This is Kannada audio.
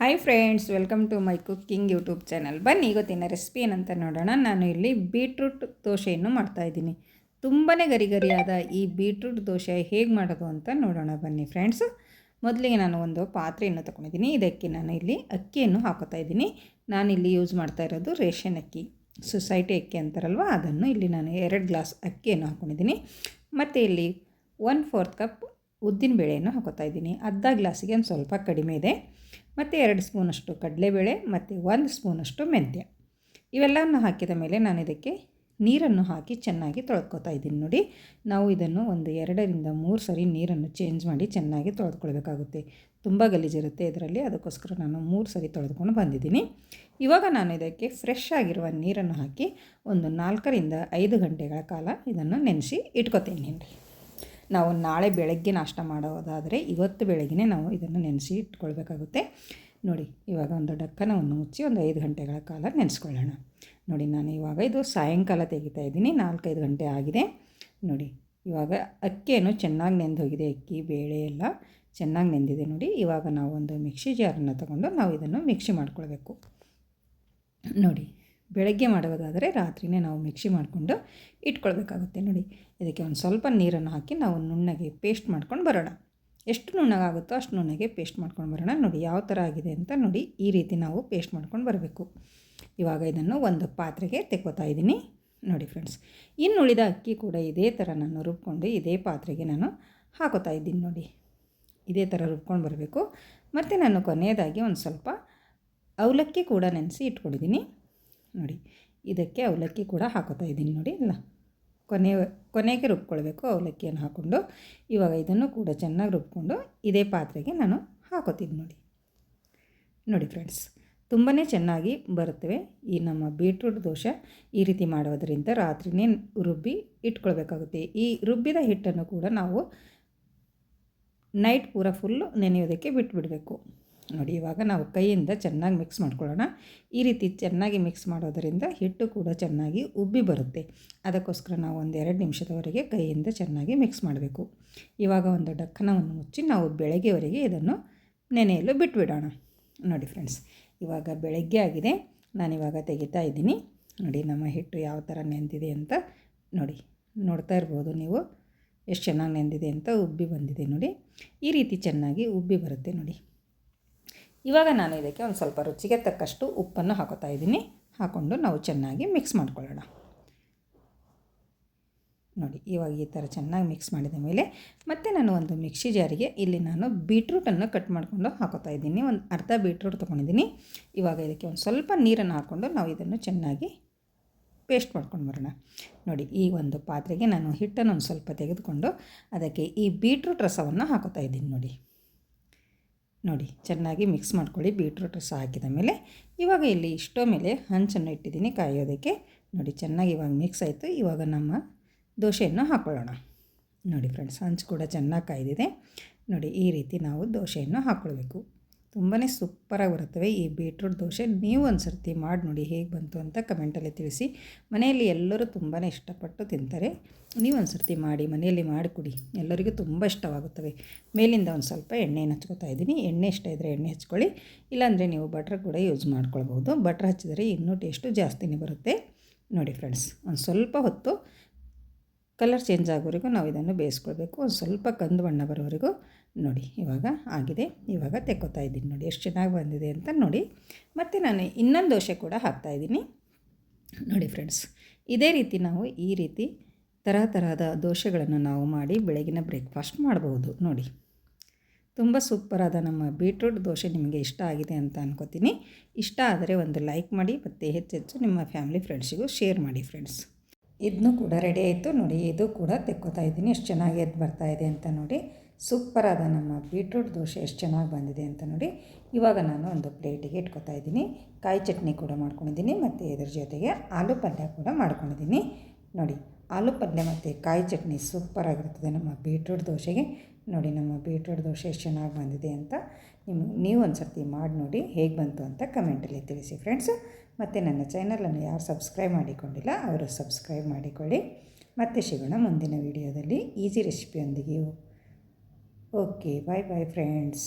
Hi friends welcome to my cooking YouTube channel ಬನ್ನಿ ಇವತ್ತಿನ ರೆಸಿಪಿ ಏನಂತ ನೋಡೋಣ. ನಾನು ಇಲ್ಲಿ ಬೀಟ್ರೂಟ್ ದೋಸೆಯನ್ನು ಮಾಡ್ತಾಯಿದ್ದೀನಿ ತುಂಬಾ ಗರಿಗರಿಯಾದ ಈ ಬೀಟ್ರೂಟ್ ದೋಸೆ ಹೇಗೆ ಮಾಡೋದು ಅಂತ ನೋಡೋಣ. ಬನ್ನಿ ಫ್ರೆಂಡ್ಸ್ ಮೊದಲಿಗೆ ನಾನು ಒಂದು ಪಾತ್ರೆಯನ್ನು ತೊಗೊಂಡಿದ್ದೀನಿ. ಇದಕ್ಕೆ ನಾನು ಇಲ್ಲಿ ಅಕ್ಕಿಯನ್ನು ಹಾಕೋತಾ ಇದ್ದೀನಿ. ಇಲ್ಲಿ ಯೂಸ್ ಮಾಡ್ತಾ ಇರೋದು ರೇಷನ್ ಅಕ್ಕಿ. ಸೊಸೈಟಿ ಅಕ್ಕಿ ಅಂತಾರಲ್ವ, ಅದನ್ನು ಇಲ್ಲಿ ನಾನು ಎರಡು ಗ್ಲಾಸ್ ಅಕ್ಕಿಯನ್ನು ಹಾಕೊಂಡಿದ್ದೀನಿ. ಮತ್ತು ಇಲ್ಲಿ ಒನ್ ಫೋರ್ತ್ ಕಪ್ ಉದ್ದಿನ ಬೇಳೆಯನ್ನು ಹಾಕೋತಾ ಇದ್ದೀನಿ. ಅರ್ಧ ಗ್ಲಾಸಿಗೆ ಒಂದು ಸ್ವಲ್ಪ ಕಡಿಮೆ ಇದೆ. ಮತ್ತು ಎರಡು ಸ್ಪೂನಷ್ಟು ಕಡಲೆಬೇಳೆ, ಮತ್ತು ಒಂದು ಸ್ಪೂನಷ್ಟು ಮೆಂತ್ಯ. ಇವೆಲ್ಲವನ್ನು ಹಾಕಿದ ಮೇಲೆ ನಾನು ಇದಕ್ಕೆ ನೀರನ್ನು ಹಾಕಿ ಚೆನ್ನಾಗಿ ತೊಳ್ಕೊತಾ ಇದ್ದೀನಿ ನೋಡಿ. ನಾವು ಇದನ್ನು ಒಂದು ಎರಡರಿಂದ ಮೂರು ಸರಿ ನೀರನ್ನು ಚೇಂಜ್ ಮಾಡಿ ಚೆನ್ನಾಗಿ ತೊಳೆದುಕೊಳ್ಬೇಕಾಗುತ್ತೆ ತುಂಬ ಗಲೀಜಿರುತ್ತೆ ಇದರಲ್ಲಿ. ಅದಕ್ಕೋಸ್ಕರ ನಾನು ಮೂರು ಸರಿ ತೊಳೆದುಕೊಂಡು ಬಂದಿದ್ದೀನಿ. ಇವಾಗ ನಾನು ಇದಕ್ಕೆ ಫ್ರೆಶ್ ಆಗಿರುವ ನೀರನ್ನು ಹಾಕಿ ಒಂದು ನಾಲ್ಕರಿಂದ ಐದು ಗಂಟೆಗಳ ಕಾಲ ಇದನ್ನು ನೆನೆಸಿ ಇಟ್ಕೊತೀನಿ. ರೀ ನಾವು ನಾಳೆ ಬೆಳಗ್ಗೆ ನಾಷ್ಟ ಮಾಡೋದಾದರೆ ಇವತ್ತು ಬೆಳಗ್ಗೆ ನಾವು ಇದನ್ನು ನೆನೆಸಿ ಇಟ್ಕೊಳ್ಬೇಕಾಗುತ್ತೆ. ನೋಡಿ, ಇವಾಗ ಒಂದು ಡಕ್ಕನವನ್ನು ಮುಚ್ಚಿ ಒಂದು ಐದು ಗಂಟೆಗಳ ಕಾಲ ನೆನೆಸ್ಕೊಳ್ಳೋಣ. ನೋಡಿ, ನಾನು ಇವಾಗ ಇದು ಸಾಯಂಕಾಲ ತೆಗಿತಾ ಇದ್ದೀನಿ, ನಾಲ್ಕೈದು ಗಂಟೆ ಆಗಿದೆ. ನೋಡಿ, ಇವಾಗ ಅಕ್ಕಿಯನ್ನು ಚೆನ್ನಾಗಿ ನೆಂದು ಹೋಗಿದೆ, ಅಕ್ಕಿ, ಬೇಳೆ ಎಲ್ಲ ಚೆನ್ನಾಗಿ ನೆಂದಿದೆ ನೋಡಿ. ಇವಾಗ ನಾವು ಒಂದು ಮಿಕ್ಸಿ ಜಾರನ್ನು ತಗೊಂಡು ನಾವು ಇದನ್ನು ಮಿಕ್ಸಿ ಮಾಡ್ಕೊಳ್ಬೇಕು. ನೋಡಿ ಬೆಳಗ್ಗೆ ಮಾಡೋದಾದರೆ ರಾತ್ರಿಯೇ ನಾವು ಮಿಕ್ಸಿ ಮಾಡಿಕೊಂಡು ಇಟ್ಕೊಳ್ಬೇಕಾಗುತ್ತೆ. ನೋಡಿ, ಇದಕ್ಕೆ ಒಂದು ಸ್ವಲ್ಪ ನೀರನ್ನು ಹಾಕಿ ನಾವು ನುಣ್ಣಗೆ ಪೇಸ್ಟ್ ಮಾಡ್ಕೊಂಡು ಬರೋಣ. ಎಷ್ಟು ನುಣ್ಣಗಾಗುತ್ತೋ ಅಷ್ಟು ನುಣ್ಣಗೆ ಪೇಸ್ಟ್ ಮಾಡ್ಕೊಂಡು ಬರೋಣ. ನೋಡಿ, ಯಾವ ಥರ ಆಗಿದೆ ಅಂತ ನೋಡಿ, ಈ ರೀತಿ ನಾವು ಪೇಸ್ಟ್ ಮಾಡ್ಕೊಂಡು ಬರಬೇಕು. ಇವಾಗ ಇದನ್ನು ಒಂದು ಪಾತ್ರೆಗೆ ತೆಕ್ಕೋತಾ ಇದ್ದೀನಿ. ನೋಡಿ ಫ್ರೆಂಡ್ಸ್ ಇನ್ನು ಉಳಿದ ಅಕ್ಕಿ ಕೂಡ ಇದೇ ಥರ ನಾನು ರುಬ್ಕೊಂಡು ಇದೇ ಪಾತ್ರೆಗೆ ನಾನು ಹಾಕೋತಾ ಇದ್ದೀನಿ. ನೋಡಿ, ಇದೇ ಥರ ರುಬ್ಕೊಂಡು ಬರಬೇಕು. ಮತ್ತು ನಾನು ಕೊನೆಯದಾಗಿ ಒಂದು ಸ್ವಲ್ಪ ಅವಲಕ್ಕಿ ಕೂಡ ನೆನೆಸಿ ಇಟ್ಕೊಂಡಿದ್ದೀನಿ. ನೋಡಿ, ಇದಕ್ಕೆ ಅವಲಕ್ಕಿ ಕೂಡ ಹಾಕೋತಾ ಇದ್ದೀನಿ ನೋಡಿ, ಅಲ್ಲ? ಕೊನೆ, ಕೊನೆಗೆ ರುಬ್ಕೊಳ್ಬೇಕು ಅವಲಕ್ಕಿಯನ್ನು ಹಾಕ್ಕೊಂಡು. ಇವಾಗ ಇದನ್ನು ಕೂಡ ಚೆನ್ನಾಗಿ ರುಬ್ಕೊಂಡು ಇದೇ ಪಾತ್ರೆಗೆ ನಾನು ಹಾಕೋತೀನಿ ನೋಡಿ. ನೋಡಿ ಫ್ರೆಂಡ್ಸ್ ತುಂಬಾ ಚೆನ್ನಾಗಿ ಬರುತ್ತವೆ ಈ ನಮ್ಮ ಬೀಟ್ರೂಟ್ ದೋಸೆ ಈ ರೀತಿ ಮಾಡೋದರಿಂದ ರಾತ್ರಿನೇ ರುಬ್ಬಿ ಇಟ್ಕೊಳ್ಬೇಕಾಗುತ್ತೆ. ಈ ರುಬ್ಬಿದ ಹಿಟ್ಟನ್ನು ಕೂಡ ನಾವು ನೈಟ್ ಪೂರ ಫುಲ್ಲು ನೆನೆಯೋದಕ್ಕೆ ಬಿಟ್ಬಿಡಬೇಕು. ನೋಡಿ, ಇವಾಗ ನಾವು ಕೈಯಿಂದ ಚೆನ್ನಾಗಿ ಮಿಕ್ಸ್ ಮಾಡ್ಕೊಳ್ಳೋಣ. ಈ ರೀತಿ ಚೆನ್ನಾಗಿ ಮಿಕ್ಸ್ ಮಾಡೋದರಿಂದ ಹಿಟ್ಟು ಕೂಡ ಚೆನ್ನಾಗಿ ಉಬ್ಬಿ ಬರುತ್ತೆ. ಅದಕ್ಕೋಸ್ಕರ ನಾವು ಒಂದು ಎರಡು ನಿಮಿಷದವರೆಗೆ ಕೈಯಿಂದ ಚೆನ್ನಾಗಿ ಮಿಕ್ಸ್ ಮಾಡಬೇಕು. ಇವಾಗ ಒಂದು ಡಕ್ಕನವನ್ನು ಮುಚ್ಚಿ ನಾವು ಬೆಳಗ್ಗೆವರೆಗೆ ಇದನ್ನು ನೆನೆಯಲು ಬಿಟ್ಬಿಡೋಣ. ನೋಡಿ ಫ್ರೆಂಡ್ಸ್ ಇವಾಗ ಬೆಳಗ್ಗೆ ಆಗಿದೆ. ನಾನಿವಾಗ ತೆಗಿತಾ ಇದ್ದೀನಿ. ನೋಡಿ, ನಮ್ಮ ಹಿಟ್ಟು ಯಾವ ಥರ ನೆಂದಿದೆ ಅಂತ ನೋಡಿ, ನೋಡ್ತಾ ಇರ್ಬೋದು ನೀವು. ಎಷ್ಟು ಚೆನ್ನಾಗಿ ನೆಂದಿದೆ ಅಂತ ಉಬ್ಬಿ ಬಂದಿದೆ ನೋಡಿ. ಈ ರೀತಿ ಚೆನ್ನಾಗಿ ಉಬ್ಬಿ ಬರುತ್ತೆ ನೋಡಿ. ಇವಾಗ ನಾನು ಇದಕ್ಕೆ ಒಂದು ಸ್ವಲ್ಪ ರುಚಿಗೆ ತಕ್ಕಷ್ಟು ಉಪ್ಪನ್ನು ಹಾಕೋತಾ ಇದ್ದೀನಿ. ಹಾಕ್ಕೊಂಡು ನಾವು ಚೆನ್ನಾಗಿ ಮಿಕ್ಸ್ ಮಾಡ್ಕೊಳ್ಳೋಣ. ನೋಡಿ, ಇವಾಗ ಈ ಥರ ಚೆನ್ನಾಗಿ ಮಿಕ್ಸ್ ಮಾಡಿದ ಮೇಲೆ ಮತ್ತೆ ನಾನು ಒಂದು ಮಿಕ್ಸಿ ಜಾರಿಗೆ ಇಲ್ಲಿ ನಾನು ಬೀಟ್ರೂಟನ್ನು ಕಟ್ ಮಾಡಿಕೊಂಡು ಹಾಕೋತಾ ಇದ್ದೀನಿ. ಒಂದು ಅರ್ಧ ಬೀಟ್ರೂಟ್ ತೊಗೊಂಡಿದ್ದೀನಿ. ಇವಾಗ ಇದಕ್ಕೆ ಒಂದು ಸ್ವಲ್ಪ ನೀರನ್ನು ಹಾಕ್ಕೊಂಡು ನಾವು ಇದನ್ನು ಚೆನ್ನಾಗಿ ಪೇಸ್ಟ್ ಮಾಡ್ಕೊಂಡು ಬರೋಣ. ನೋಡಿ, ಈ ಒಂದು ಪಾತ್ರೆಗೆ ನಾನು ಹಿಟ್ಟನ್ನು ಒಂದು ಸ್ವಲ್ಪ ತೆಗೆದುಕೊಂಡು ಅದಕ್ಕೆ ಈ ಬೀಟ್ರೂಟ್ ರಸವನ್ನು ಹಾಕೋತಾ ಇದ್ದೀನಿ ನೋಡಿ. ನೋಡಿ, ಚೆನ್ನಾಗಿ ಮಿಕ್ಸ್ ಮಾಡ್ಕೊಳ್ಳಿ. ಬೀಟ್ರೂಟ್ ರಸ ಹಾಕಿದ ಮೇಲೆ ಇವಾಗ ಇಲ್ಲಿ ಇಷ್ಟೋ ಮೇಲೆ ಹಂಚನ್ನು ಇಟ್ಟಿದ್ದೀನಿ ಕಾಯೋದಕ್ಕೆ. ನೋಡಿ, ಚೆನ್ನಾಗಿ ಇವಾಗ ಮಿಕ್ಸ್ ಆಯಿತು. ಇವಾಗ ನಮ್ಮ ದೋಸೆಯನ್ನು ಹಾಕ್ಕೊಳ್ಳೋಣ ನೋಡಿ ಫ್ರೆಂಡ್ಸ್ ಹಂಚು ಕೂಡ ಚೆನ್ನಾಗಿ ಕಾಯ್ದಿದೆ. ನೋಡಿ, ಈ ರೀತಿ ನಾವು ದೋಸೆಯನ್ನು ಹಾಕ್ಕೊಳ್ಬೇಕು ತುಂಬಾ ಸೂಪರಾಗಿ ಬರುತ್ತವೆ ಈ ಬೀಟ್ರೂಟ್ ದೋಸೆ ನೀವು ಒಂದು ಸರ್ತಿ ಮಾಡಿ ನೋಡಿ ಹೇಗೆ ಬಂತು ಅಂತ ಕಮೆಂಟಲ್ಲಿ ತಿಳಿಸಿ. ಮನೆಯಲ್ಲಿ ಎಲ್ಲರೂ ತುಂಬಾ ಇಷ್ಟಪಟ್ಟು ತಿಂತಾರೆ. ನೀವು ಒಂದು ಸರ್ತಿ ಮಾಡಿ, ಮನೆಯಲ್ಲಿ ಮಾಡಿಕೊಡಿ ಎಲ್ಲರಿಗೂ ತುಂಬ ಇಷ್ಟವಾಗುತ್ತವೆ. ಮೇಲಿಂದ ಒಂದು ಸ್ವಲ್ಪ ಎಣ್ಣೆಯನ್ನು ಹಚ್ಕೋತಾ ಇದ್ದೀನಿ. ಎಣ್ಣೆ ಇಷ್ಟ ಇದ್ದರೆ ಎಣ್ಣೆ ಹಚ್ಕೊಳ್ಳಿ. ಇಲ್ಲಾಂದರೆ ನೀವು ಬಟ್ರ್ ಕೂಡ ಯೂಸ್ ಮಾಡ್ಕೊಳ್ಬೋದು ಬಟ್ರ್ ಹಚ್ಚಿದರೆ ಇನ್ನೂ ಟೇಸ್ಟು ಜಾಸ್ತಿನೇ ಬರುತ್ತೆ. ನೋಡಿ ಫ್ರೆಂಡ್ಸ್ ಒಂದು ಸ್ವಲ್ಪ ಹೊತ್ತು ಕಲರ್ ಚೇಂಜ್ ಆಗೋವರೆಗೂ ನಾವು ಇದನ್ನು ಬೇಯಿಸ್ಕೊಳ್ಬೇಕು. ಒಂದು ಸ್ವಲ್ಪ ಕಂದು ಬಣ್ಣ ಬರೋವರೆಗೂ ನೋಡಿ, ಇವಾಗ ಆಗಿದೆ. ಇವಾಗ ತೆಕ್ಕೋತಾ ಇದ್ದೀನಿ ನೋಡಿ, ಎಷ್ಟು ಚೆನ್ನಾಗಿ ಬಂದಿದೆ ಅಂತ ನೋಡಿ. ಮತ್ತು ನಾನು ಇನ್ನೊಂದು ದೋಸೆ ಕೂಡ ಹಾಕ್ತಾಯಿದ್ದೀನಿ ನೋಡಿ ಫ್ರೆಂಡ್ಸ್, ಇದೇ ರೀತಿ ನಾವು ಈ ರೀತಿ ಥರ ತರಹದ ದೋಸೆಗಳನ್ನು ನಾವು ಮಾಡಿ ಬೆಳಗಿನ ಬ್ರೇಕ್ಫಾಸ್ಟ್ ಮಾಡಬಹುದು ನೋಡಿ. ತುಂಬ ಸೂಪರಾದ ನಮ್ಮ ಬೀಟ್ರೂಟ್ ದೋಸೆ ನಿಮಗೆ ಇಷ್ಟ ಆಗಿದೆ ಅಂತ ಅನ್ಕೋತೀನಿ. ಇಷ್ಟ ಆದರೆ ಒಂದು ಲೈಕ್ ಮಾಡಿ, ಮತ್ತು ಹೆಚ್ಚೆಚ್ಚು ನಿಮ್ಮ ಫ್ಯಾಮಿಲಿ ಫ್ರೆಂಡ್ಸಿಗೂ ಶೇರ್ ಮಾಡಿ ಫ್ರೆಂಡ್ಸ್. ಇದನ್ನು ಕೂಡ ರೆಡಿ ಆಯಿತು. ನೋಡಿ, ಇದು ಕೂಡ ತೆಕ್ಕೋತಾ ಇದ್ದೀನಿ. ಎಷ್ಟು ಚೆನ್ನಾಗಿ ಎದ್ದು ಬರ್ತಾ ಇದೆ ಅಂತ ನೋಡಿ. ಸೂಪರಾದ ನಮ್ಮ ಬೀಟ್ರೂಟ್ ದೋಸೆ ಎಷ್ಟು ಚೆನ್ನಾಗಿ ಬಂದಿದೆ ಅಂತ ನೋಡಿ. ಇವಾಗ ನಾನು ಒಂದು ಪ್ಲೇಟಿಗೆ ಇಟ್ಕೊತಾ ಇದ್ದೀನಿ. ಕಾಯಿ ಚಟ್ನಿ ಕೂಡ ಮಾಡ್ಕೊಂಡಿದ್ದೀನಿ. ಮತ್ತು ಇದ್ರ ಜೊತೆಗೆ ಆಲೂ ಪಲ್ಯ ಕೂಡ ಮಾಡ್ಕೊಂಡಿದ್ದೀನಿ. ನೋಡಿ ಆಲೂ ಪಲ್ಯ ಮತ್ತು ಕಾಯಿ ಚಟ್ನಿ ಸೂಪರಾಗಿರ್ತದೆ ನಮ್ಮ ಬೀಟ್ರೂಟ್ ದೋಸೆಗೆ. ನೋಡಿ ನಮ್ಮ ಬೀಟ್ರೂಟ್ ದೋಸೆ ಎಷ್ಟು ಚೆನ್ನಾಗಿ ಬಂದಿದೆ ಅಂತ ನಿಮ್ಮ ನೀವು ಒಂದು ಸರ್ತಿ ಮಾಡಿ ನೋಡಿ ಹೇಗೆ ಬಂತು ಅಂತ ಕಮೆಂಟಲ್ಲಿ ತಿಳಿಸಿ ಫ್ರೆಂಡ್ಸು ಮತ್ತು ನನ್ನ ಚಾನಲನ್ನು ಯಾರು ಸಬ್ಸ್ಕ್ರೈಬ್ ಮಾಡಿಕೊಂಡಿಲ್ಲ ಅವರು ಸಬ್ಸ್ಕ್ರೈಬ್ ಮಾಡಿಕೊಳ್ಳಿ. ಮತ್ತೆ ಸಿಗೋಣ ಮುಂದಿನ ವಿಡಿಯೋದಲ್ಲಿ ಈಸಿ ರೆಸಿಪಿಯೊಂದಿಗೆ ಓಕೆ ಬಾಯ್ ಬಾಯ್ ಫ್ರೆಂಡ್ಸ್